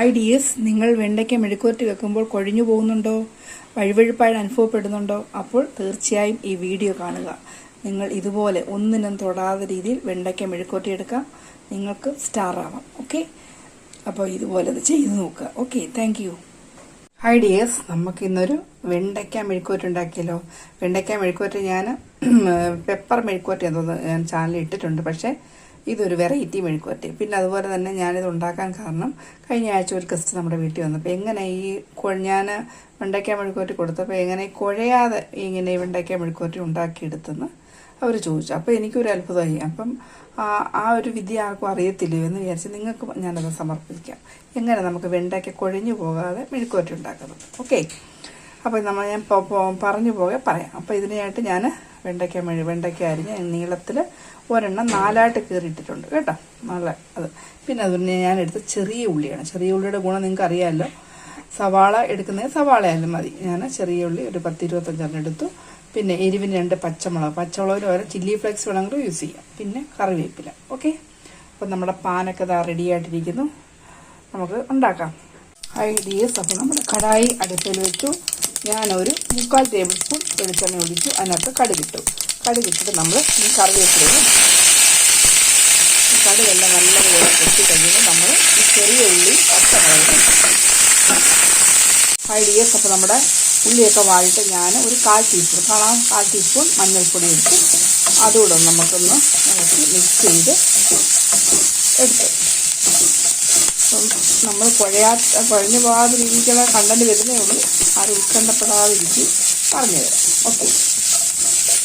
Hi dears നിങ്ങൾ വെണ്ടയ്ക്ക മെഴുക്കുവരട്ടി വെക്കുമ്പോൾ കൊഴിഞ്ഞു പോകുന്നുണ്ടോ? വഴുവഴുപ്പായി അനുഭവപ്പെടുന്നുണ്ടോ? അപ്പോൾ തീർച്ചയായും ഈ വീഡിയോ കാണുക. നിങ്ങൾ ഇതുപോലെ ഒന്നിനും തൊടാത്ത രീതിയിൽ വെണ്ടയ്ക്ക മെഴുക്കുവരട്ടി എടുക്കാം. നിങ്ങൾക്ക് സ്റ്റാർ ആവാം. ഓക്കെ അപ്പോൾ ഇതുപോലെ അത് ചെയ്ത് നോക്കുക. Okay thank you hi dears നമുക്ക് ഇന്നൊരു വെണ്ടയ്ക്ക മെഴുക്കുവരട്ടി ഉണ്ടാക്കിയല്ലോ. വെണ്ടയ്ക്ക മെഴുക്കുവരട്ടി ഞാൻ പെപ്പർ മെഴുക്കുവരട്ടി എന്തോന്ന് ഞാൻ ചാനലിൽ ഇട്ടിട്ടുണ്ട്. പക്ഷേ ഇതൊരു വെറൈറ്റി മെഴുക്കുവരട്ടി പിന്നെ അതുപോലെ തന്നെ ഞാനിത് ഉണ്ടാക്കാൻ കാരണം കഴിഞ്ഞ ആഴ്ച ഒരു ഗസ്റ്റ് നമ്മുടെ വീട്ടിൽ വന്നു. അപ്പോൾ എങ്ങനെ ഈ ഞാൻ വെണ്ടയ്ക്ക മെഴുക്കുവരട്ടി കൊടുത്തപ്പോൾ എങ്ങനെ കുഴയാതെ ഇങ്ങനെ വെണ്ടയ്ക്ക മെഴുക്കുവരട്ടി ഉണ്ടാക്കിയെടുത്തെന്ന് അവർ ചോദിച്ചു. അപ്പോൾ എനിക്കൊരു അത്ഭുതമായി. അപ്പം ആ ഒരു വിദ്യ ആർക്കും അറിയത്തില്ലയോ എന്ന് വിചാരിച്ച് നിങ്ങൾക്ക് ഞാനത് സമർപ്പിക്കാം. എങ്ങനെ നമുക്ക് വെണ്ടയ്ക്ക കുഴഞ്ഞു പോകാതെ മെഴുക്കുവരട്ടി ഉണ്ടാക്കുന്നത്. ഓക്കെ. അപ്പോൾ നമ്മൾ ഞാൻ പറഞ്ഞു പോകെ പറയാം. അപ്പോൾ ഇതിനായിട്ട് ഞാൻ വെണ്ടയ്ക്ക മെഴു വെണ്ടയ്ക്ക അരിഞ്ഞ് നീളത്തിൽ ഒരെണ്ണം നാലായിട്ട് കീറിയിട്ടിട്ടുണ്ട് കേട്ടോ. നല്ല അത്. പിന്നെ അതുപോലെ എടുത്ത ചെറിയ ഉള്ളിയാണ്. ചെറിയ ഉള്ളിയുടെ ഗുണം നിങ്ങൾക്ക് അറിയാമല്ലോ സവാള എടുക്കുന്നത് സവാള ആയാലും മതി. ഞാൻ ചെറിയ ഉള്ളി ഒരു പത്ത് ഇരുപത്തഞ്ചെണ്ണം എടുത്തു. പിന്നെ എരിവിന് രണ്ട് പച്ചമുളക്. പച്ചമുളകിന് ഓരോ ചില്ലി ഫ്ലേക്സ് വേണമെങ്കിലും യൂസ് ചെയ്യാം. പിന്നെ കറിവേപ്പില. ഓക്കെ? അപ്പം നമ്മുടെ പാനൊക്കെ ഇതാ റെഡി ആയിട്ടിരിക്കുന്നു. നമുക്ക് ഉണ്ടാക്കാം. ഹൈ ഡിയേഴ്സ് അപ്പോൾ നമ്മുടെ കടായി അടുപ്പിൽ വെച്ചു. ഞാനൊരു മുക്കാൽ ടേബിൾ സ്പൂൺ വെളിച്ചെണ്ണ ഒഴിച്ചു. അതിനകത്ത് കടുകിട്ടു കടുകിട്ടിട്ട് നമ്മൾ ഈ കറിവേപ്പിലയും ഈ കടുകെല്ലാം നല്ലപോലെ പൊട്ടി കഴിയുമ്പോൾ നമ്മൾ ഈ ചെറിയ ഉള്ളി പച്ചമുളക് ഐഡിയസ് അപ്പോൾ നമ്മുടെ ഉള്ളിയൊക്കെ വാഴിട്ട് ഞാൻ ഒരു കാൽ ടീസ്പൂൺ കാണാം കാൽ ടീസ്പൂൺ മഞ്ഞൾപ്പൊടി ഇട്ട് അതുകൂടെ നമുക്കൊന്ന് ഇളക്കി മിക്സ് ചെയ്ത് എടുത്ത്. നമ്മൾ കുഴയാത്ത കുഴഞ്ഞു പോകാതെ രീതിക്കുള്ള കണ്ടന്റ് വരുന്നേ ഉള്ളൂ. ആരും ഉത്കണ്ഠപ്പെടാതിരിക്കും പറഞ്ഞു തരാം ഓക്കെ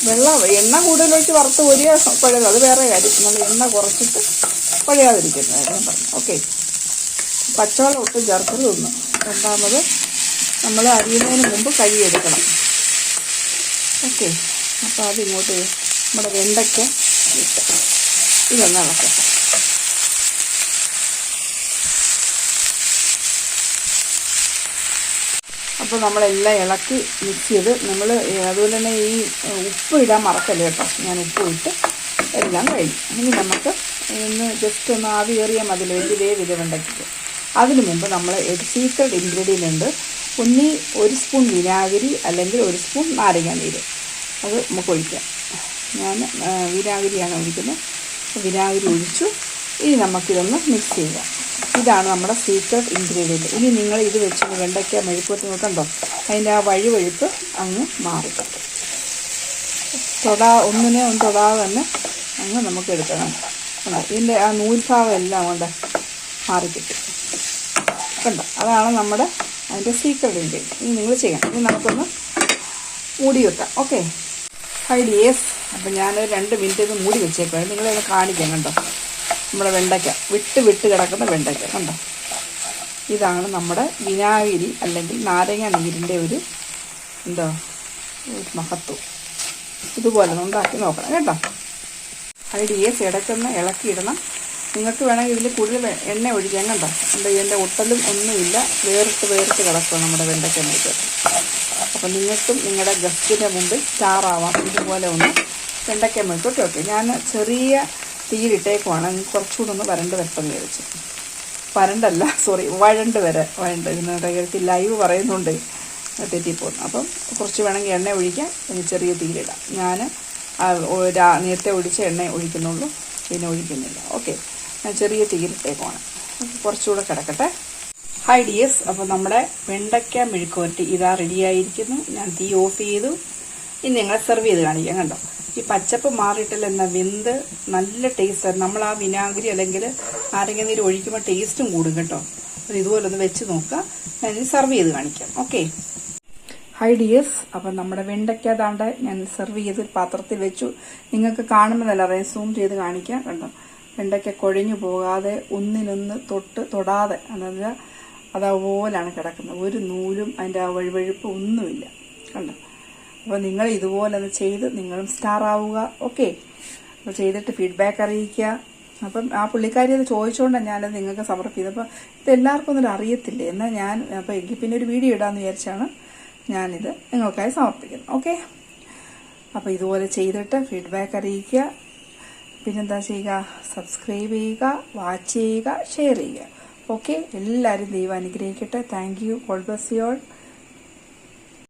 വെള്ളം എണ്ണ കൂടുതലൊഴിച്ച് വറുത്ത് ഒരു പഴയത്. അത് വേറെ കാര്യം. നമ്മൾ എണ്ണ കുറച്ചിട്ട് കുഴയാതിരിക്കുന്നത് ഞാൻ പറഞ്ഞു ഓക്കെ പച്ചവെള്ളം ഒട്ടും ചേർക്കരുത് ഒന്ന്. രണ്ടാമത് നമ്മൾ അരിയുന്നതിന് മുമ്പ് കഴുകിയെടുക്കണം ഓക്കെ അപ്പോൾ അതിങ്ങോട്ട് നമ്മുടെ വെണ്ടയ്ക്ക ഇതൊന്ന് ഇളക്കട്ടെ അപ്പോൾ നമ്മളെല്ലാം ഇളക്കി മിക്സ് ചെയ്ത് നമ്മൾ അതുപോലെ തന്നെ ഈ ഉപ്പ് ഇടാൻ മറക്കല്ലേ കേട്ടോ? ഞാൻ ഉപ്പ് ഇട്ട് എല്ലാം കഴിഞ്ഞു. ഇനി നമുക്ക് ഒന്ന് ജസ്റ്റ് ഒന്ന് ആവി കയറിയാൽ മതി വലിയ ഇത് വെണ്ടയ്ക്ക് അതിനു മുമ്പ് നമ്മൾ സീക്രട്ട് ഇൻഗ്രീഡിയന്റ് ഉണ്ട്. ഒന്നി ഒരു സ്പൂൺ വിനാഗിരി അല്ലെങ്കിൽ ഒരു സ്പൂൺ നാരങ്ങ നീര്. അത് നമുക്ക് ഒഴിക്കാം. ഞാൻ വിനാഗിരിയാണ് ഒഴിക്കുന്നത്. വിനാഗിരി ഒഴിച്ചു. ഇനി നമുക്കിതൊന്ന് മിക്സ് ചെയ്യാം. ഇതാണ് നമ്മുടെ സീക്രട്ട് ഇൻഗ്രീഡിയന്റ് ഇനി നിങ്ങൾ ഇത് വെച്ച് വെണ്ടയ്ക്ക മെഴുക്കുവത്ത് നോക്കണ്ടോ? അതിന്റെ ആ വഴുവഴുപ്പ് അങ്ങ് മാറും. തൊടാ ഒന്നിനെ ഒന്ന് തൊടാതെ തന്നെ അങ്ങ് നമുക്ക് എടുക്കണം. ഇതിന്റെ ആ നൂൽഭാവം എല്ലാം കൊണ്ട് മാറിക്കിട്ടും. കണ്ടോ? അതാണ് നമ്മുടെ അതിന്റെ സീക്രട്ട് ഇൻഗ്രീഡിയന്റ് ഇനി നിങ്ങൾ ചെയ്യണം. ഇനി നമുക്കൊന്ന് മൂടി വെക്കാം. ഓക്കെ ഫൈവ് ഡേയ്സ് അപ്പം ഞാൻ രണ്ട് മിനിറ്റ് ഇത് മൂടി വെച്ചേക്കാം നിങ്ങളെ കാണിക്കാം കണ്ടോ? നമ്മുടെ വെണ്ടയ്ക്ക വിട്ട് വിട്ട് കിടക്കുന്ന വെണ്ടയ്ക്ക കണ്ടോ? ഇതാണ് നമ്മുടെ വിനാഗിരി അല്ലെങ്കിൽ നാരങ്ങ നീരിന്റെ ഒരു എന്താ മഹത്വം. ഇതുപോലെ ഉണ്ടാക്കി നോക്കണം കേട്ടോ? ഐഡിയസ് ഇടയ്ക്കൊന്ന് ഇളക്കിയിടണം. നിങ്ങൾക്ക് വേണമെങ്കിൽ ഇതിൽ കൂടുതൽ എണ്ണ ഒഴിക്കാൻ കണ്ടോ? എന്റെ ഇതിന്റെ ഒട്ടലും ഒന്നുമില്ല. വേറിട്ട് വേറിട്ട് കിടക്കും നമ്മുടെ വെണ്ടയ്ക്ക മേക്ക് അപ്പം നിങ്ങൾക്കും നിങ്ങളുടെ ഗസ്റ്റിന്റെ മുമ്പിൽ സ്റ്റാർ ആവാം. ഇതുപോലെ ഒന്ന് വെണ്ടയ്ക്ക മെഴുക്കോട്ടെ ഓക്കെ. ഞാൻ ചെറിയ തീയിലിട്ടേക്കുവാണ്. കുറച്ചുകൂടെ ഒന്ന് വരണ്ട് വെപ്പം വിചാരിച്ചു. വരണ്ടല്ല സോറി വഴണ്ട് വരെ വഴണ്ട്. ഇതിനിടയ്ക്ക് ലൈവ് പറയുന്നുണ്ട്. തെറ്റിപ്പോകുന്നു അപ്പം കുറച്ച് വേണമെങ്കിൽ എണ്ണ ഒഴിക്കാം. ചെറിയ തീയിലിടാം. ഞാൻ നേരത്തെ ഒഴിച്ച എണ്ണ ഒഴിക്കുന്നുള്ളൂ. പിന്നെ ഒഴിക്കുന്നില്ല. ഓക്കെ ഞാൻ ചെറിയ തീയിലിട്ടേക്കുവാണ്. കുറച്ചുകൂടെ കിടക്കട്ടെ. ഹൈ ഡിയേഴ്സ് അപ്പോൾ നമ്മുടെ വെണ്ടയ്ക്ക മെഴുക്കുവരട്ടി ഇതാ റെഡിയായിരിക്കുന്നു ഞാൻ തീ ഓഫ് ചെയ്തു. ഇനി നിങ്ങളെ സെർവ് ചെയ്ത് കാണിക്കാം കണ്ടോ? ഈ പച്ചപ്പ് മാറിയിട്ടില്ല എന്നാൽ വെന്ത് നല്ല ടേസ്റ്റ് നമ്മൾ ആ വിനാഗിരി അല്ലെങ്കിൽ നാരങ്ങ നീര് ഒഴിക്കുമ്പോൾ ടേസ്റ്റും കൂടും കേട്ടോ. അപ്പോൾ ഇതുപോലെ ഒന്ന് വെച്ച് നോക്കുക. ഞാൻ സെർവ് ചെയ്ത് കാണിക്കാം. ഓക്കെ ഹൈ ഡിയേഴ്സ് അപ്പം നമ്മുടെ വെണ്ടയ്ക്ക താണ്ട് ഞാൻ സെർവ് ചെയ്ത് പാത്രത്തിൽ വെച്ചു. നിങ്ങൾക്ക് കാണുമ്പോൾ തന്നെ അറിയാം സൂം ചെയ്ത് കാണിക്കാം കണ്ടോ വെണ്ടയ്ക്ക കൊഴിഞ്ഞു പോകാതെ ഒന്നിനൊന്ന് തൊട്ട് തൊടാതെ അതായത് അതുപോലാണ് കിടക്കുന്നത്. ഒരു നൂലും അതിന്റെ ആ വഴുവഴുപ്പ് ഒന്നുമില്ല. കണ്ടോ? അപ്പോൾ നിങ്ങൾ ഇതുപോലെ ഒന്ന് ചെയ്ത് നിങ്ങളും സ്റ്റാർ ആവുക. ഓക്കെ അപ്പോൾ ചെയ്തിട്ട് ഫീഡ്ബാക്ക് അറിയിക്കുക. അപ്പം ആ പുള്ളിക്കാരി അത് ചോദിച്ചുകൊണ്ടാണ് ഞാനത് നിങ്ങൾക്ക് സമർപ്പിക്കുന്നത് അപ്പോൾ ഇത് എല്ലാവർക്കും ഒന്നും അറിയത്തില്ലേ? എന്നാൽ ഞാൻ അപ്പോൾ എങ്കിൽ പിന്നെ ഒരു വീഡിയോ ഇടാമെന്ന് വിചാരിച്ചാണ് ഞാനിത് നിങ്ങൾക്കായി സമർപ്പിക്കുന്നത്. ഓക്കെ അപ്പോൾ ഇതുപോലെ ചെയ്തിട്ട് ഫീഡ്ബാക്ക് അറിയിക്കുക. പിന്നെന്താ ചെയ്യുക? സബ്സ്ക്രൈബ് ചെയ്യുക വാച്ച് ചെയ്യുക ഷെയർ ചെയ്യുക. ഓക്കെ എല്ലാവരും ദൈവം അനുഗ്രഹിക്കട്ടെ. Thank you all bless you